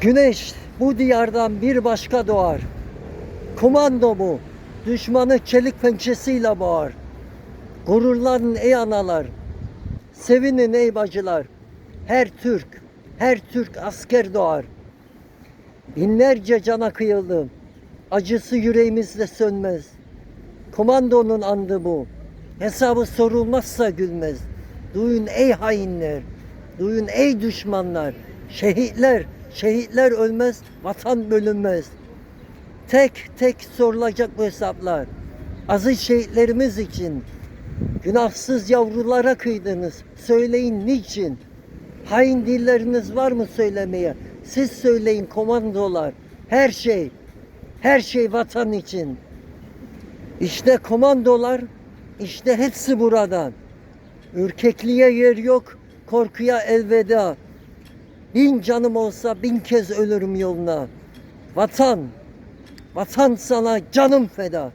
Güneş bu diyardan bir başka doğar. Komando mu? Düşmanı çelik pençesiyle boğar. Gururlanın ey analar. Sevinin ey bacılar. Her Türk, her Türk asker doğar. Binlerce cana kıyıldım. Acısı yüreğimizde sönmez. Komandonun andı bu. Hesabı sorulmazsa gülmez. Duyun ey hainler. Duyun ey düşmanlar. Şehitler, şehitler ölmez, vatan bölünmez. Tek tek sorulacak bu hesaplar. Aziz şehitlerimiz için günahsız yavrulara kıydınız. Söyleyin niçin? Hain dilleriniz var mı söylemeye? Siz söyleyin komandolar. Her şey, her şey vatan için. İşte komandolar, işte hepsi buradan. Ürkekliğe yer yok, korkuya elveda. Bin canım olsa bin kez ölürüm yoluna. Vatan, vatan sana canım feda.